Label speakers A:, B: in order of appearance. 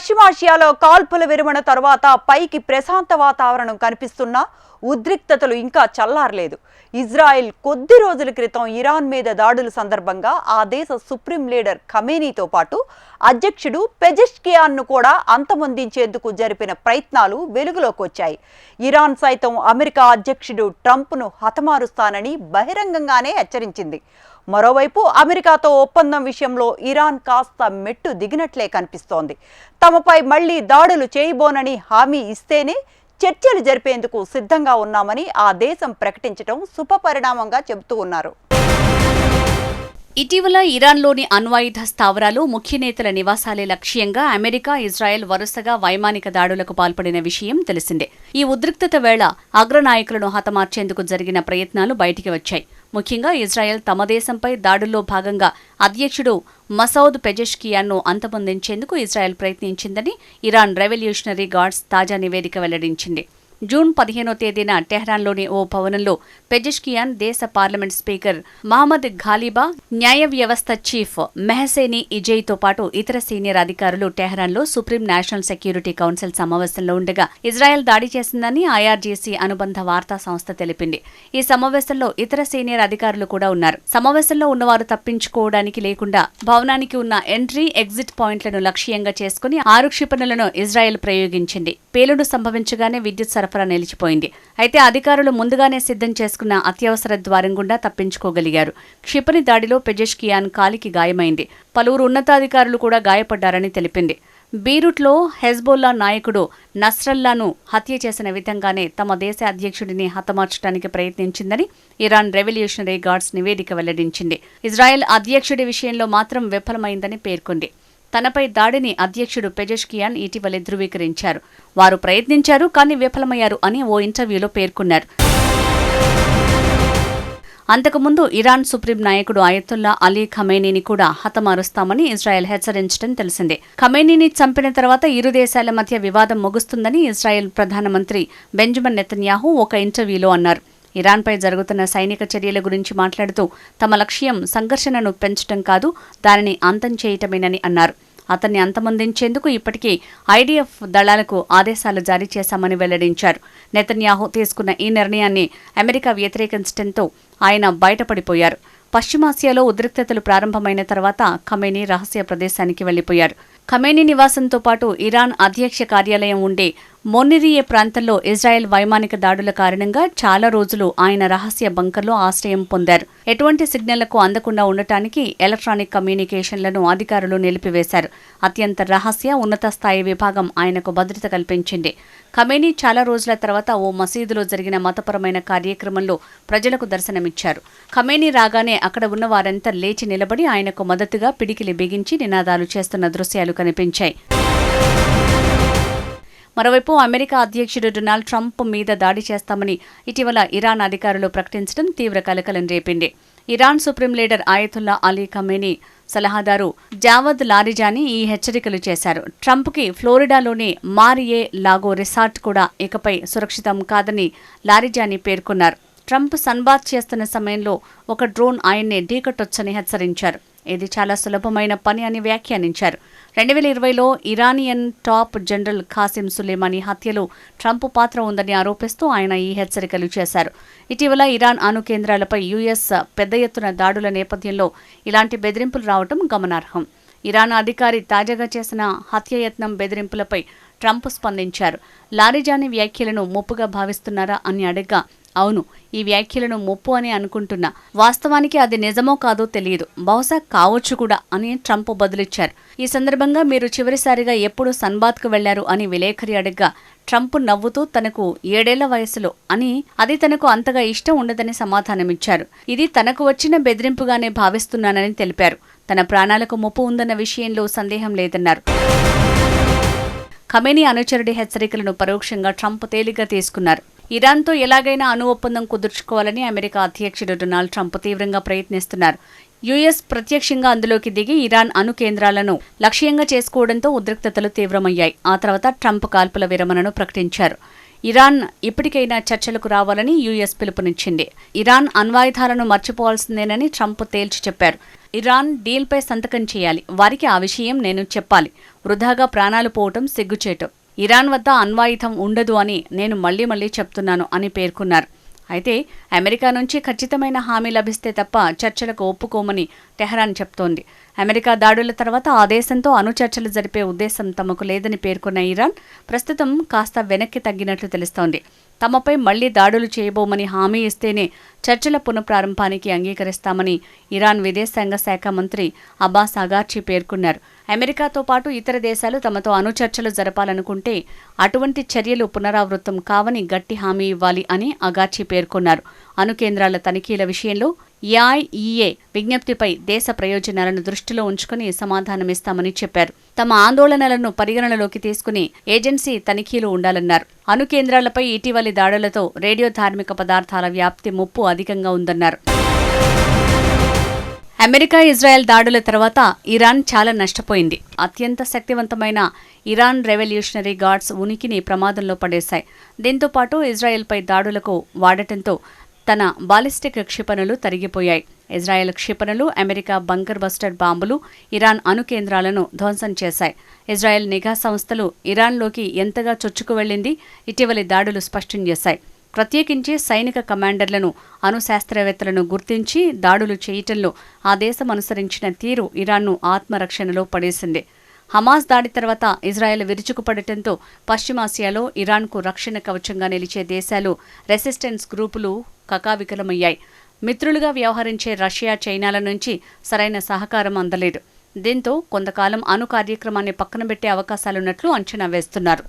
A: పశ్చిమాసియాలో కాల్పుల విరమణ తర్వాత పైకి ప్రశాంత వాతావరణం కనిపిస్తున్నా ఉద్రిక్తతలు ఇంకా చల్లారలేదు. ఇజ్రాయెల్ కొద్ది రోజుల క్రితం ఇరాన్ మీద దాడుల సందర్భంగా ఆ దేశ సుప్రీం లీడర్ ఖమేనీతో పాటు అధ్యక్షుడు పెజెష్కియాన్ను కూడా అంతమొందించేందుకు జరిపిన ప్రయత్నాలు వెలుగులోకి వచ్చాయి. ఇరాన్ సైతం అమెరికా అధ్యక్షుడు ట్రంప్ను హతమారుస్తానని బహిరంగంగానే హెచ్చరించింది. మరోవైపు అమెరికాతో ఒప్పందం విషయంలో ఇరాన్ కాస్త మెట్టు దిగినట్లే కనిపిస్తోంది. తమపై మళ్ళీ దాడులు చేయబోనని హామీ ఇస్తేనే చర్చలు జరిపేందుకు సిద్ధంగా ఉన్నామని ఆ దేశం ప్రకటించడం శుభపరిణామంగా చెబుతూ ఉన్నారు.
B: ఇటీవల ఇరాన్లోని అణ్వాయుధ స్థావరాలు ముఖ్య నేతల నివాసాలే లక్ష్యంగా అమెరికా ఇజ్రాయెల్ వరుసగా వైమానిక దాడులకు పాల్పడిన విషయం తెలిసిందే. ఈ ఉద్రిక్తత వేళ అగ్రనాయకులను హతమార్చేందుకు జరిగిన ప్రయత్నాలు బయటికి వచ్చాయి. ముఖ్యంగా ఇజ్రాయెల్ తమ దేశంపై దాడుల్లో భాగంగా అధ్యక్షుడు మసౌద్ పెజెష్కియాన్ను అంతమొందించేందుకు ఇజ్రాయెల్ ప్రయత్నించిందని ఇరాన్ రెవల్యూషనరీ గార్డ్స్ తాజా నివేదిక వెల్లడించింది. జూన్ పదిహేనో తేదీన టెహ్రాన్లోని ఓ భవనంలో పెజెష్కియాన్ దేశ పార్లమెంట్ స్పీకర్ మహమ్మద్ ఘాలిబా న్యాయ వ్యవస్థ చీఫ్ మెహసేని ఇజయ్తో పాటు ఇతర సీనియర్ అధికారులు టెహ్రాన్లో సుప్రీం నేషనల్ సెక్యూరిటీ కౌన్సిల్ సమావేశంలో ఉండగా ఇజ్రాయెల్ దాడి చేసిందని ఐఆర్జీసీ అనుబంధ వార్తా సంస్థ తెలిపింది. ఈ సమావేశంలో ఇతర సీనియర్ అధికారులు కూడా ఉన్నారు. సమావేశంలో ఉన్నవారు తప్పించుకోవడానికి లేకుండా భవనానికి ఉన్న ఎంట్రీ ఎగ్జిట్ పాయింట్లను లక్ష్యంగా చేసుకుని ఆరు క్షిపణులను ఇజ్రాయెల్ ప్రయోగించింది. పేలుడు సంభవించగానే విద్యుత్ సరఫరా నిలిచిపోయింది. అయితే అధికారులు ముందుగానే సిద్ధం చేసుకున్న అత్యవసర ద్వారం గుండా తప్పించుకోగలిగారు. క్షిపణి దాడిలో పెజెష్కియాన్ కాలికి గాయమైంది. పలువురు ఉన్నతాధికారులు కూడా గాయపడ్డారని తెలిపింది. బీరుట్లో హెజ్బోల్లా నాయకుడు నస్రల్లాను హత్య చేసిన విధంగానే తమ దేశ అధ్యక్షుడిని హతమార్చడానికి ప్రయత్నించిందని ఇరాన్ రెవల్యూషనరీ గార్డ్స్ నివేదిక వెల్లడించింది. ఇజ్రాయెల్ అధ్యక్షుడి విషయంలో మాత్రం విఫలమైందని పేర్కొంది. తనపై దాడిని అధ్యక్షుడు పెజెష్కియాన్ ఇటీవలే ధృవీకరించారు. వారు ప్రయత్నించారు కానీ విఫలమయ్యారు అని ఓ ఇంటర్వ్యూలో పేర్కొన్నారు. అంతకుముందు ఇరాన్ సుప్రీం నాయకుడు అయతుల్లా అలీ ఖమేనీని కూడా హతమారుస్తామని ఇజ్రాయెల్ హెచ్చరించడం తెలిసిందే. ఖమేనీని చంపిన తర్వాత ఇరు దేశాల మధ్య వివాదం ముగుస్తుందని ఇజ్రాయెల్ ప్రధానమంత్రి బెంజమిన్ నెతన్యాహు ఒక ఇంటర్వ్యూలో అన్నారు. ఇరాన్పై జరుగుతున్న సైనిక చర్యల గురించి మాట్లాడుతూ తమ లక్ష్యం సంఘర్షణను పెంచడం కాదు దానిని అంతం చేయటమేనని అన్నారు. అతన్ని అంతమొందించేందుకు ఇప్పటికే ఐడీఎఫ్ దళాలకు ఆదేశాలు జారీ చేశామని వెల్లడించారు. నెతన్యాహు తీసుకున్న ఈ నిర్ణయాన్ని అమెరికా వ్యతిరేకించడంతో ఆయన బయటపడిపోయారు. పశ్చిమాసియాలో ఉద్రిక్తతలు ప్రారంభమైన తర్వాత ఖమేనీ రహస్య ప్రదేశానికి వెళ్ళిపోయారు ఖమేనీ నివాసంతో పాటు ఇరాన్ అధ్యక్ష కార్యాలయం ఉండే మొన్నిరియే ప్రాంతంలో ఇజ్రాయెల్ వైమానిక దాడుల కారణంగా చాలా రోజులు ఆయన రహస్య బంకర్లో ఆశ్రయం పొందారు. ఎటువంటి సిగ్నళ్ళకు అందకుండా ఉండటానికి ఎలక్ట్రానిక్ కమ్యూనికేషన్లను అధికారులు నిలిపివేశారు. అత్యంత రహస్య ఉన్నత స్థాయి విభాగం ఆయనకు భద్రత కల్పించింది. ఖమేనీ చాలా రోజుల తర్వాత ఓ మసీదులో జరిగిన మతపరమైన కార్యక్రమంలో ప్రజలకు దర్శనమిచ్చారు. ఖమేనీ రాగానే అక్కడ ఉన్న వారంతా లేచి నిలబడి ఆయనకు మద్దతుగా పిడికిలి బిగించి నినాదాలు చేస్తున్న దృశ్యాలు కనిపించాయి. మరోవైపు అమెరికా అధ్యక్షుడు డొనాల్డ్ ట్రంప్ మీద దాడి చేస్తామని ఇటీవల ఇరాన్ అధికారులు ప్రకటించడం తీవ్ర కలకలం రేపింది. Iran supreme leader Ayatollah Ali Khamenei సలహాదారు జావద్ లారిజాని ఈ హెచ్చరికలు చేశారు. ట్రంప్కి ఫ్లోరిడాలోని మారియే లాగో రిసార్ట్ కూడా ఇకపై సురక్షితం కాదని లారిజాని పేర్కొన్నారు. ట్రంప్ సన్బాత్ చేస్తున్న సమయంలో ఒక డ్రోన్ ఆయన్నే ఢీకొట్టొచ్చని హెచ్చరించారు. ఇది చాలా సులభమైన పని అని వ్యాఖ్యానించారు. రెండు వేల ఇరవైలో Iranian top general Qasem Soleimani హత్యలో ట్రంప్ పాత్ర ఉందని ఆరోపిస్తూ ఆయన ఈ హెచ్చరికలు చేశారు. ఇటీవల ఇరాన్ అణు కేంద్రాలపై యుఎస్ పెద్ద ఎత్తున దాడుల నేపథ్యంలో ఇలాంటి బెదిరింపులు రావడం గమనార్హం. ఇరాన్ అధికారి తాజాగా చేసిన హత్యయత్నం బెదిరింపులపై ట్రంప్ స్పందించారు. లారిజాని వ్యాఖ్యలను ముప్పుగా భావిస్తున్నారా అని అడగ్గా అవును ఈ వ్యాఖ్యలను ముప్పు అని అనుకుంటున్నా. వాస్తవానికి అది నిజమో కాదో తెలియదు. బహుశా కావచ్చు కూడా అని ట్రంప్ బదులిచ్చారు. ఈ సందర్భంగా మీరు చివరిసారిగా ఎప్పుడు సన్బాత్కు వెళ్ళారు అని విలేఖరి అడగ్గా ట్రంప్ నవ్వుతూ తనకు ఏడేళ్ళ వయసులో అని అది తనకు అంతగా ఇష్టం ఉండదని సమాధానమిచ్చారు. ఇది తనకు వచ్చిన బెదిరింపుగానే భావిస్తున్నానని తెలిపారు. తన ప్రాణాలకు ముప్పు ఉందన్న విషయంలో సందేహం లేదన్నారు. ఖమేనీ అనుచరుడి హెచ్చరికలను పరోక్షంగా ట్రంప్ తేలిగ్గా తీసుకున్నారు. ఇరాన్తో ఎలాగైనా అణు ఒప్పందం కుదుర్చుకోవాలని అమెరికా అధ్యక్షుడు డొనాల్డ్ ట్రంప్ తీవ్రంగా ప్రయత్నిస్తున్నారు. యుఎస్ ప్రత్యక్షంగా అందులోకి దిగి ఇరాన్ అణు కేంద్రాలను లక్ష్యంగా చేసుకోవడంతో ఉద్రిక్తతలు తీవ్రమయ్యాయి. ఆ తర్వాత ట్రంప్ కాల్పుల విరమణను ప్రకటించారు.
C: ఇరాన్ ఇప్పటికైనా చర్చలకు రావాలని యుఎస్ పిలుపునిచ్చింది. ఇరాన్ అణ్వాయుధాలను మర్చిపోవాల్సిందేనని ట్రంప్ తేల్చి చెప్పారు. ఇరాన్ డీల్పై సంతకం చేయాలి. వారికి ఆ విషయం నేను చెప్పాలి. వృధాగా ప్రాణాలు పోవటం సిగ్గుచేటు. ఇరాన్ వద్ద అణ్వాయుధం ఉండదు అని నేను మళ్ళీ మళ్ళీ చెప్తున్నాను అని పేర్కొన్నారు. అయితే అమెరికా నుంచి ఖచ్చితమైన హామీ లభిస్తే తప్ప చర్చలకు ఒప్పుకోమని టెహరాన్ చెప్తోంది. అమెరికా దాడుల తర్వాత ఆ దేశంతో అనుచర్చలు జరిపే ఉద్దేశం తమకు లేదని పేర్కొన్న ఇరాన్ ప్రస్తుతం కాస్త వెనక్కి తగ్గినట్లు తెలుస్తోంది. తమపై మళ్ళీ దాడులు చేయబోమని హామీ ఇస్తేనే చర్చల పునఃప్రారంభానికి అంగీకరిస్తామని ఇరాన్ విదేశాంగ శాఖ మంత్రి అబ్బాస్ అగార్చి పేర్కొన్నారు. అమెరికాతో పాటు ఇతర దేశాలు తమతో అనుచర్చలు జరపాలనుకుంటే అటువంటి చర్యలు పునరావృతం కావని గట్టి హామీ ఇవ్వాలి అని అగార్చి పేర్కొన్నారు. అణు కేంద్రాల తనిఖీల విషయంలో ఏఐఈఏ విజ్ఞప్తిపై దేశ ప్రయోజనాలను దృష్టిలో ఉంచుకుని సమాధానమిస్తామని చెప్పారు. తమ ఆందోళనలను పరిగణనలోకి తీసుకుని ఏజెన్సీ తనిఖీలు ఉండాలన్నారు. అణు కేంద్రాలపై ఇటీవలి దాడులతో రేడియో ధార్మిక పదార్థాల వ్యాప్తి ముప్పు అధికంగా ఉందన్నారు. అమెరికా ఇజ్రాయెల్ దాడుల తర్వాత ఇరాన్ చాలా నష్టపోయింది. అత్యంత శక్తివంతమైన ఇరాన్ రెవల్యూషనరీ గార్డ్స్ ఉనికిని ప్రమాదంలో పడేశాయి. దీంతో పాటు ఇజ్రాయెల్పై దాడులకు వాడటంతో తన బాలిస్టిక్ క్షిపణులు తరిగిపోయాయి. ఇజ్రాయెల్ క్షిపణులు అమెరికా బంకర్ బస్టర్ బాంబులు ఇరాన్ అణు కేంద్రాలను ధ్వంసం చేశాయి. ఇజ్రాయెల్ నిఘా సంస్థలు ఇరాన్లోకి ఎంతగా చొచ్చుకు వెళ్ళింది ఇటీవలి దాడులు స్పష్టం చేశాయి. ప్రత్యేకించి సైనిక కమాండర్లను అణు శాస్త్రవేత్తలను గుర్తించి దాడులు చేయటంలో ఆ దేశం అనుసరించిన తీరు ఇరాన్ను ఆత్మరక్షణలో పడేసింది. హమాస్ దాడి తర్వాత ఇజ్రాయెల్ విరుచుకుపడటంతో పశ్చిమాసియాలో ఇరాన్కు రక్షణ కవచంగా నిలిచే దేశాలు రెసిస్టెన్స్ గ్రూపులు కకావికలమయ్యాయి. మిత్రులుగా వ్యవహరించే రష్యా చైనాల నుంచి సరైన సహకారం అందలేదు. దీంతో కొంతకాలం అణు కార్యక్రమాన్ని పక్కన పెట్టే అవకాశాలున్నట్లు అంచనా వేస్తున్నారు.